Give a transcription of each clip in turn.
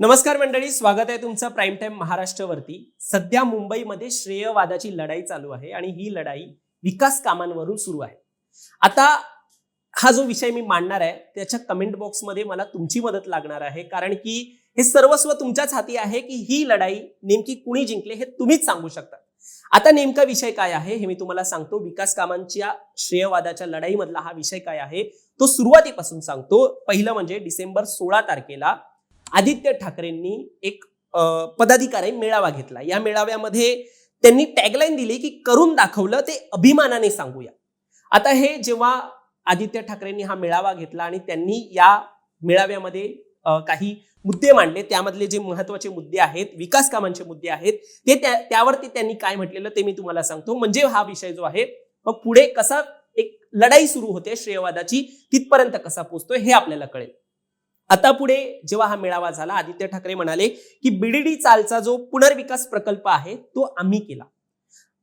नमस्कार मंडळी स्वागत आहे तुमचं प्राईम टाइम महाराष्ट्रवरती. सध्या मुंबईमध्ये श्रेयवादाची लढाई चालू आहे आणि ही लढाई विकास कामांवरून सुरू आहे. आता हा जो विषय मी मांडणार आहे त्याच्या कमेंट बॉक्समध्ये मला तुमची मदत लागणार आहे कारण की हे सर्वस्व तुमच्याच हाती आहे की ही लढाई नेमकी कुणी जिंकले हे तुम्हीच सांगू शकता. आता नेमका विषय काय आहे हे मी तुम्हाला सांगतो. विकास कामांच्या श्रेयवादाच्या लढाईमधला हा विषय काय आहे तो सुरुवातीपासून सांगतो. पहिलं म्हणजे डिसेंबर सोळा तारखेला आदित्य ठाकरेंनी एक पदाधिकारी मेळावा घेतला. या मेळाव्यामध्ये त्यांनी टॅगलाईन दिली की करून दाखवलं ते अभिमानाने सांगूया. आता हे जेव्हा आदित्य ठाकरेंनी हा मेळावा घेतला आणि त्यांनी या मेळाव्यामध्ये काही मुद्दे मांडले त्यामधले जे महत्त्वाचे मुद्दे आहेत विकास कामांचे मुद्दे आहेत ते त्या- त्यावरती त्यांनी काय म्हटलेलं ते मी तुम्हाला सांगतो. म्हणजे हा विषय जो आहे मग पुढे कसा एक लढाई सुरू होते श्रेयवादाची तिथपर्यंत कसा पोहोचतोय हे आपल्याला कळेल. आता पुढे जेव्हा हा मेळावा झाला आदित्य ठाकरे म्हणाले की बीडीडी चालचा जो पुनर्विकास प्रकल्प आहे तो आम्ही केला.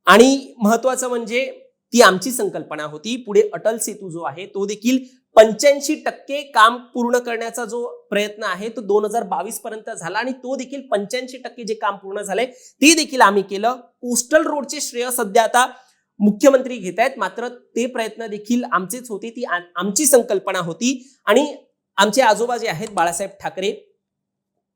आणि महत्वाचं म्हणजे ती आमची संकल्पना होती. पुढे अटल सेतू जो आहे तो देखील पंच्याऐंशी टक्के काम पूर्ण करण्याचा जो प्रयत्न आहे तो दोन हजार बावीस पर्यंत झाला आणि तो देखील पंच्याऐंशी टक्के जे काम पूर्ण झालंय ते देखील आम्ही केलं. कोस्टल रोडचे श्रेय सध्या आता मुख्यमंत्री घेत आहेत मात्र ते प्रयत्न देखील आमचेच होते ती आमची संकल्पना होती. आणि आमचे आजोबा जे आहेत बाळासाहेब ठाकरे.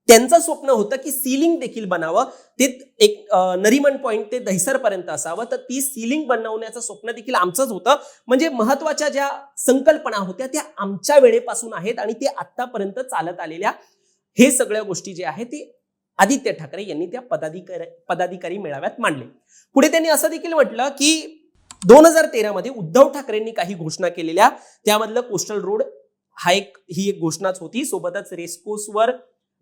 त्यांचं स्वप्न होतं की सिलिंग देखील बनावं. ते एक नरीमन नरिमन ते दहिसरपर्यंत असावं. तर ती सिलिंग बनवण्याचं स्वप्न देखील आमचंच होतं. म्हणजे महत्त्वाच्या ज्या संकल्पना होत्या त्या आमच्या वेळेपासून आहेत आणि ते आतापर्यंत चालत आलेल्या हे सगळ्या गोष्टी जे आहेत ते आदित्य ठाकरे यांनी त्या पदाधिकारी पदाधिकारी मेळाव्यात मांडले. पुढे त्यांनी असं देखील म्हटलं की दोन हजार तेरामध्ये उद्धव ठाकरेंनी काही घोषणा केलेल्या त्यामधलं कोस्टल रोड हा एक ही एक घोषणाच होती. सोबतच रेसकोर्सवर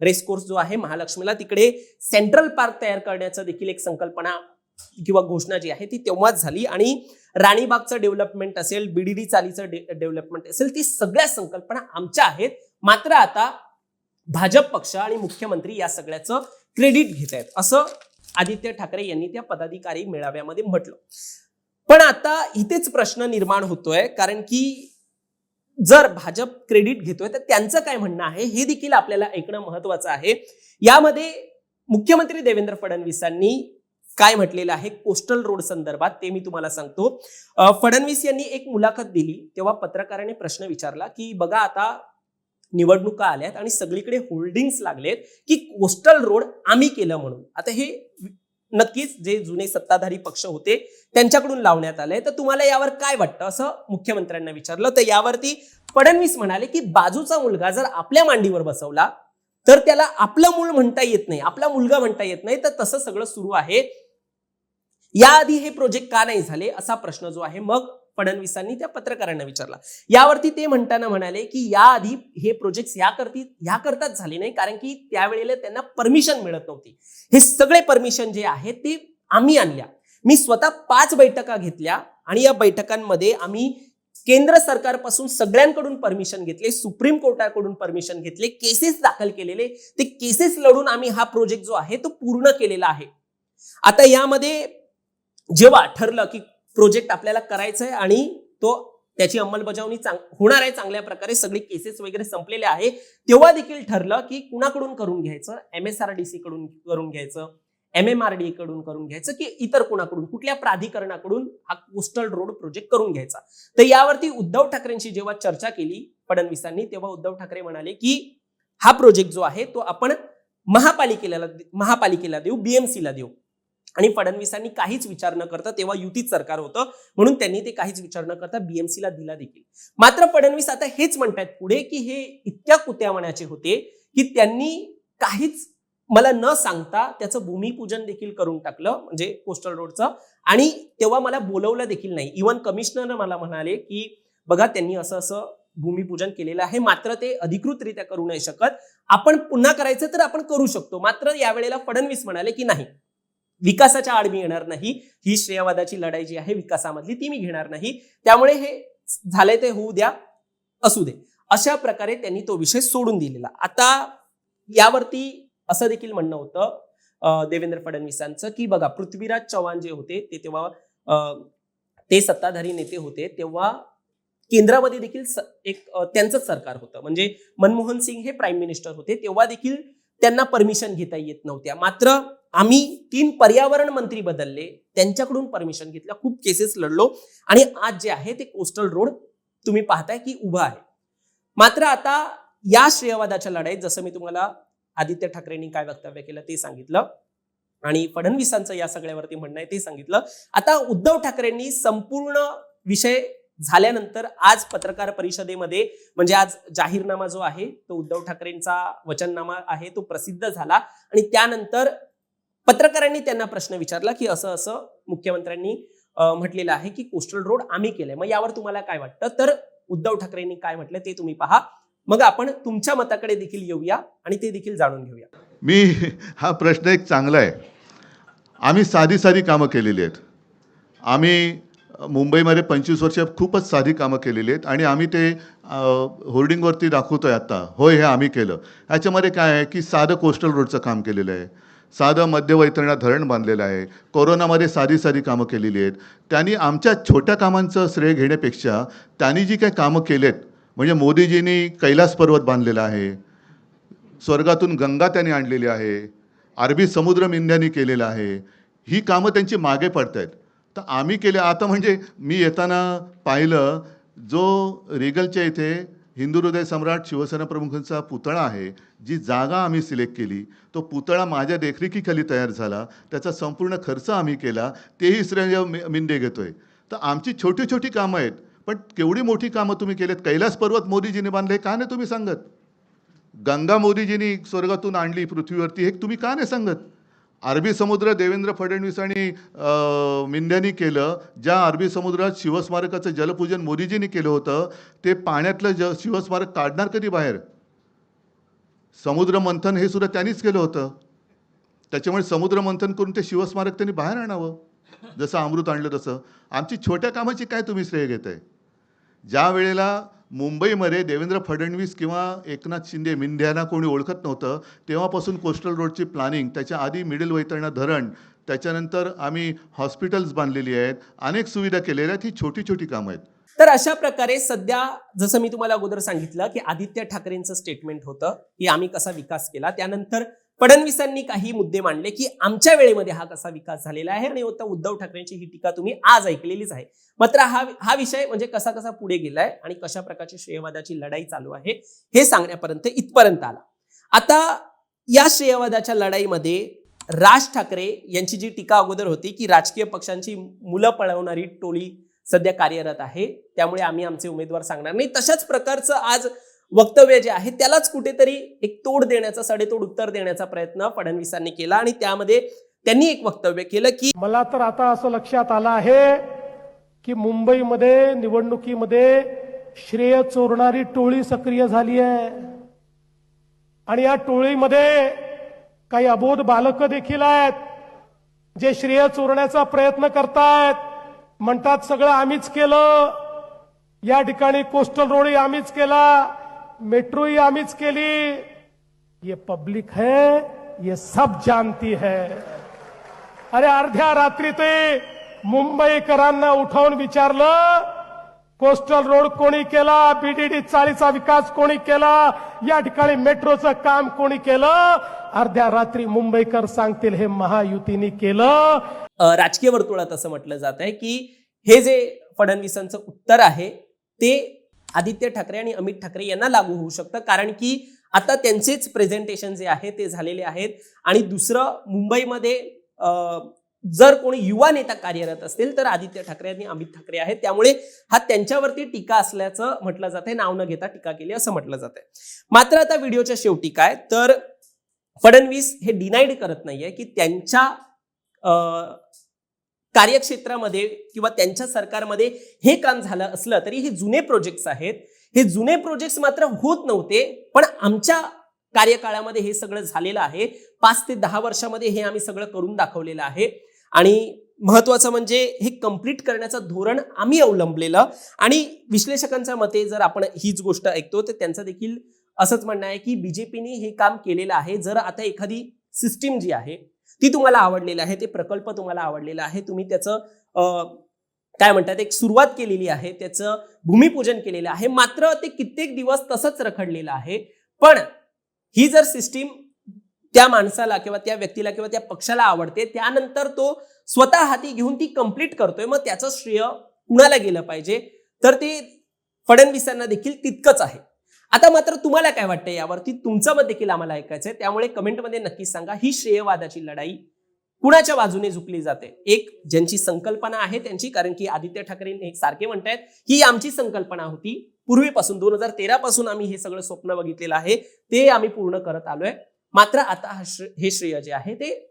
रेसकोर्स जो आहे महालक्ष्मीला तिकडे सेंट्रल पार्क तयार करण्याचा देखील एक संकल्पना किंवा घोषणा जी आहे ती तेव्हाच झाली. आणि राणीबागचं डेव्हलपमेंट असेल बीडीडी चालीचं डेव्हलपमेंट असेल ती सगळ्या संकल्पना आमच्या आहेत. मात्र आता भाजप पक्ष आणि मुख्यमंत्री या सगळ्याचं क्रेडिट घेत आहेत. असं आदित्य ठाकरे यांनी त्या पदाधिकारी मेळाव्यामध्ये म्हटलं. पण आता इथेच प्रश्न निर्माण होतोय कारण की जर भाजप क्रेडिट घेतोय तर त्यांचं काय म्हणणं आहे? हे देखील आपल्याला ऐकणं महत्वाचं आहे. यामध्ये मुख्यमंत्री देवेंद्र फडणवीसांनी काय म्हटलेलं आहे? कोस्टल रोड संदर्भात ते मी तुम्हाला सांगतो. फडणवीस यांनी एक मुलाखत दिली तेव्हा पत्रकाराने प्रश्न विचारला की बघा आता निवडणुका आल्यात आणि सगळीकडे होल्डिंग्स लागलेत की कोस्टल रोड आम्ही केलं म्हणून. आता हे नक्कीच जे जुने सत्ताधारी पक्ष होते त्यांच्याकडून लावण्यात आले तर तुम्हाला यावर काय वाटतं? असं मुख्यमंत्र्यांना विचारलं. तर यावरती फडणवीस म्हणाले की बाजूचा मुलगा जर आपल्या मांडीवर बसवला तर त्याला आपलं मूल म्हणता येत नाही आपला मुलगा म्हणता येत नाही. तर तसं सगळं सुरू आहे. याआधी हे प्रोजेक्ट का नाही झाले असा प्रश्न जो आहे. मग फडणवीसांनी त्या पत्रकारांना विचारला. यावरती ते म्हणताना म्हणाले की याआधी हे प्रोजेक्ट या करती ह्या करताच झाले नाही कारण की त्यावेळेला त्यांना परमिशन मिळत नव्हती. हे सगळे परमिशन जे आहे ते आम्ही आणल्या. मी स्वतः पाच बैठका घेतल्या आणि या बैठकांमध्ये आम्ही केंद्र सरकारपासून सगळ्यांकडून परमिशन घेतले सुप्रीम कोर्टाकडून परमिशन घेतले केसेस दाखल केलेले. ते केसेस लढून आम्ही हा प्रोजेक्ट जो आहे तो पूर्ण केलेला आहे. आता यामध्ये जेव्हा ठरलं की प्रोजेक्ट आपल्याला करायचा आहे आणि तो त्याची अंमलबजावणी चांग होणार आहे चांगल्या प्रकारे. सगळे केसेस वगैरे संपलेले आहे. तेव्हा देखील ठरलं की कुणाकडून करून घ्यायचं? M S R D C कडून करून घ्यायचं? एम एम आर डी कडून करून घ्यायचं की इतर कुणाकडून? कुठल्या प्राधिकरणाकडून हा कोस्टल रोड प्रोजेक्ट करून घ्यायचा? तर यावरती उद्धव ठाकरेंशी जेव्हा चर्चा केली फडणवीसांनी तेव्हा उद्धव ठाकरे म्हणाले की हा प्रोजेक्ट जो आहे तो आपण महापालिकेला महापालिकेला देऊ बीएमसीला देऊ. आणि फडणवीसांनी काहीच विचार न करता तेव्हा युतीत सरकार होतं म्हणून त्यांनी ते काहीच विचार न करता बीएमसीला दिला देखील. मात्र फडणवीस आता हेच म्हणतायत पुढे की हे इतक्या कुत्यावण्याचे होते की त्यांनी काहीच मला न सांगता त्याचं भूमिपूजन देखील करून टाकलं म्हणजे कोस्टल रोडचं. आणि तेव्हा मला बोलवलं देखील नाही. इवन कमिशनर मला म्हणाले की बघा त्यांनी असं असं भूमिपूजन केलेलं आहे मात्र ते अधिकृतरित्या करू नाही शकत. आपण पुन्हा करायचं तर आपण करू शकतो. मात्र यावेळेला फडणवीस म्हणाले की नाही. विकासाच्या आड मी येणार नाही. ही श्रेयवादाची लढाई जी आहे विकासामधली ती मी घेणार नाही. त्यामुळे हे झालंय ते होऊ द्या असू दे. अशा प्रकारे त्यांनी तो विषय सोडून दिलेला. आता यावरती असं देखील म्हणणं होतं देवेंद्र फडणवीसांचं की बघा पृथ्वीराज चव्हाण जे होते ते तेव्हा ते सत्ताधारी नेते होते तेव्हा केंद्रामध्ये देखील एक त्यांचंच सरकार होतं. म्हणजे मनमोहन सिंग हे प्राईम मिनिस्टर होते तेव्हा देखील त्यांना परमिशन घेता येत नव्हत्या. मात्र आम्ही तीन पर्यावरण मंत्री बदलले. त्यांच्याकडून परमिशन घेतल्या. खूप केसेस लढलो. आणि आज जे आहे ते कोस्टल रोड तुम्ही पाहताय की उभं आहे. मात्र आता या श्रेयवादाच्या लढाईत जसं मी तुम्हाला आदित्य ठाकरेंनी काय वक्तव्य केलं ते सांगितलं. आणि फडणवीसांचं या सगळ्यावरती म्हणणं आहे ते सांगितलं. आता उद्धव ठाकरेंनी संपूर्ण विषय झाल्यानंतर आज पत्रकार परिषदेमध्ये म्हणजे आज जाहीरनामा जो आहे तो उद्धव ठाकरेंचा वचननामा आहे तो प्रसिद्ध झाला. आणि त्यानंतर पत्रकारांनी त्यांना प्रश्न विचारला की असं असं मुख्यमंत्र्यांनी म्हटलेलं आहे की कोस्टल रोड आम्ही केलंय. मग यावर तुम्हाला काय वाटतं? तर उद्धव ठाकरेंनी काय म्हटलं ते तुम्ही पहा. मग आपण तुमच्या मताकडे देखील येऊया आणि ते देखील जाणून घेऊया. मी हा प्रश्न एक चांगला आहे. आम्ही साधी साधी कामं केलेली आहेत. आम्ही मुंबईमध्ये पंचवीस वर्ष खूपच साधी कामं केलेली आहेत आणि आम्ही ते होर्डिंगवरती दाखवतो आहे आत्ता. होय हे आम्ही केलं. ह्याच्यामध्ये काय आहे की साधं कोस्टल रोडचं काम केलेलं आहे. साधं मध्यवैतरणा धरण बांधलेलं आहे. कोरोनामध्ये साधी साधी कामं केलेली आहेत. त्यांनी आमच्या छोट्या कामांचं श्रेय घेण्यापेक्षा त्यांनी जी काही कामं केलेत म्हणजे मोदीजींनी कैलास पर्वत बांधलेला आहे स्वर्गातून गंगा त्यांनी आणलेली आहे अरबी समुद्र मिंद्यांनी केलेलं आहे ही कामं त्यांची मागे पडत आहेत तर आम्ही केले. आता म्हणजे मी येताना पाहिलं जो रेगलच्या इथे हिंदू हृदय सम्राट शिवसेना प्रमुखांचा पुतळा आहे जी जागा आम्ही सिलेक्ट केली. तो पुतळा माझ्या देखरेखीखाली तयार झाला. त्याचा संपूर्ण खर्च आम्ही केला. तेही श्रेय मिंदे घेतोय. तर आमची छोटी छोटी कामं आहेत. पण केवढी मोठी कामं तुम्ही केलेत? कैलास पर्वत मोदीजीने बांधले का नाही तुम्ही सांगत? गंगा मोदीजींनी स्वर्गातून आणली पृथ्वीवरती. हे तुम्ही का नाही सांगत? अरबी समुद्र देवेंद्र फडणवीस आणि अं, केलं ज्या अरबी समुद्रात शिवस्मारकाचं जलपूजन मोदीजींनी केलं होतं ते पाण्यातलं ज शिवस्मारक काढणार कधी बाहेर? समुद्र मंथन हे सुद्धा त्यांनीच केलं होतं. त्याच्यामुळे समुद्र मंथन करून ते शिवस्मारक त्यांनी बाहेर आणावं जसं अमृत आणलं तसं. आमची छोट्या कामाची काय तुम्ही श्रेय घेताय? ज्या वेळेला मुंबईमध्ये देवेंद्र फडणवीस किंवा एकनाथ शिंदे मिंध्यांना कोणी ओळखत नव्हतं तेव्हापासून कोस्टल रोडची प्लॅनिंग त्याच्या आधी मिडल वैतरणा धरण त्याच्यानंतर आम्ही हॉस्पिटल्स बांधलेली आहेत अनेक सुविधा केलेल्या आहेत ही छोटी छोटी कामं आहेत. तर अशा प्रकारे सध्या जसं मी तुम्हाला अगोदर सांगितलं की आदित्य ठाकरेंचं स्टेटमेंट होतं की आम्ही कसा विकास केला त्यानंतर फडणवीसांनी काही मुद्दे मांडले की आमच्या वेळेमध्ये हा कसा विकास झालेला आहे? आणि होता उद्धव ठाकरेंची ही टीका तुम्ही आज ऐकलेलीच आहे. मात्र हा हा विषय म्हणजे कसा कसा पुढे गेलाय आणि कशा प्रकारची श्रेयवादाची लढाई चालू आहे हे सांगण्यापर्यंत इथपर्यंत आला. आता या श्रेयवादाच्या लढाईमध्ये राज ठाकरे यांची जी टीका अगोदर होती की राजकीय पक्षांची मुलं पळवणारी टोळी सध्या कार्यरत आहे त्यामुळे आम्ही आमचे उमेदवार सांगणार नाही. तशाच प्रकारचं आज वक्तव्य जे आहे त्यालाच कुठेतरी एक तोड देण्याचा सडेतोड उत्तर देण्याचा प्रयत्न फडणवीसांनी केला आणि त्यामध्ये त्यांनी एक वक्तव्य केलं की मला तर आता असं लक्षात आलं आहे की मुंबईमध्ये निवडणुकीमध्ये श्रेय चोरणारी टोळी सक्रिय झाली आहे. आणि या टोळीमध्ये काही अबोध बालक देखील आहेत जे श्रेय चोरण्याचा प्रयत्न करतायत. म्हणतात सगळं आम्हीच केलं. या ठिकाणी कोस्टल रोड आम्हीच केला. मेट्रो ही आम्हीच केली. ये पब्लिक है ये सब जानती है. अरे अर्ध्या रात्री ते मुंबईकरांना उठवून विचारलं कोस्टल रोड कोणी केला बीडीडी चाळीचा विकास कोणी केला या ठिकाणी मेट्रोचं काम कोणी केलं? अर्ध्या रात्री मुंबईकर सांगतील हे महायुतीने केलं. राजकीय वर्तुळात असं म्हटलं जात आहे की हे जे फडणवीसांचं उत्तर आहे ते आदित्य ठाकरे आणि अमित ठाकरे यांना लागू होऊ शकतं कारण की आता त्यांचेच प्रेझेंटेशन जे आहे ते झालेले आहेत. आणि दुसरं मुंबईमध्ये जर कोणी युवा नेता कार्यरत असतील तर आदित्य ठाकरे आणि अमित ठाकरे आहेत. त्यामुळे हा त्यांच्यावरती टीका असल्याचं म्हटलं जात आहे नाव न घेता टीका केली असं म्हटलं जात आहे मात्र आता व्हिडिओच्या शेवटी काय? तर फडणवीस हे डिनाईड करत नाहीये की त्यांच्या कार्यक्षेत्रामध्ये किंवा त्यांच्या सरकारमध्ये हे काम झालं असलं तरी हे जुने प्रोजेक्ट्स आहेत. हे जुने प्रोजेक्ट्स मात्र होत नव्हते पण आमच्या कार्यकाळामध्ये हे सगळं झालेलं आहे. पाच ते दहा वर्षामध्ये हे आम्ही सगळं करून दाखवलेलं आहे. आणि महत्वाचं म्हणजे हे कंप्लीट करण्याचं धोरण आम्ही अवलंबलेलं. आणि विश्लेषकांच्या मते जर आपण हीच गोष्ट ऐकतो तर त्यांचं देखील असंच म्हणणं आहे की बीजेपीने हे काम केलेलं आहे. जर आता एखादी सिस्टीम जी आहे ती तुम्हाला आवडलेली आहे ते प्रकल्प तुम्हाला आवडलेला आहे तुम्ही त्याचं काय म्हणतात एक सुरुवात केलेली आहे त्याचं भूमिपूजन केलेलं आहे. मात्र ते कित्येक दिवस तसंच रखडलेलं आहे. पण ही जर सिस्टीम त्या माणसाला किंवा त्या व्यक्तीला किंवा त्या पक्षाला आवडते त्यानंतर तो स्वतः हाती घेऊन ती कंप्लीट करतोय मग त्याचं श्रेय कुणाला गेलं पाहिजे? तर ते फडणवीसांना देखील तितकंच आहे. आता मात्र तुम्हाला काय वाटतं यावरती? तुमचं मत देखील आम्हाला ऐकायचंय त्यामुळे कमेंटमध्ये नक्कीच सांगा. ही श्रेयवादाची लढाई कुणाच्या बाजूने झुकली जाते? एक ज्यांची संकल्पना आहे त्यांची कारण की आदित्य ठाकरे सारखे म्हणतायत ही आमची संकल्पना होती. पूर्वीपासून दोन हजार तेरा पासून आम्ही हे सगळं स्वप्न बघितलेलं आहे. ते आम्ही पूर्ण करत आलोय. मात्र आता हा श्रे- हे श्रेय जे आहे ते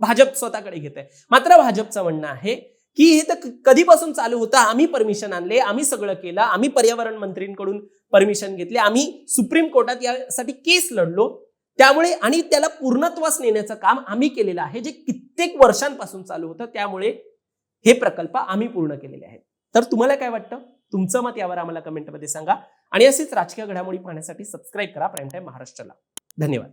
भाजप स्वतःकडे घेत आहे मात्र भाजपचं म्हणणं आहे की हे तर कधीपासून चालू होतं? आम्ही परमिशन आणले आम्ही सगळं केलं आम्ही पर्यावरण मंत्रींकडून परमिशन घेतले आम्ही सुप्रीम कोर्टात यासाठी केस लढलो. त्यामुळे आणि त्याला पूर्णत्वास नेण्याचं काम आम्ही केलेलं आहे जे कित्येक वर्षांपासून चालू होतं त्यामुळे हे प्रकल्प आम्ही पूर्ण केलेले आहेत. तर तुम्हाला काय वाटतं? तुमचं मत यावर आम्हाला कमेंटमध्ये सांगा. आणि असेच राजकीय घडामोडी पाहण्यासाठी सबस्क्राईब करा प्राईम टाईम महाराष्ट्राला. धन्यवाद.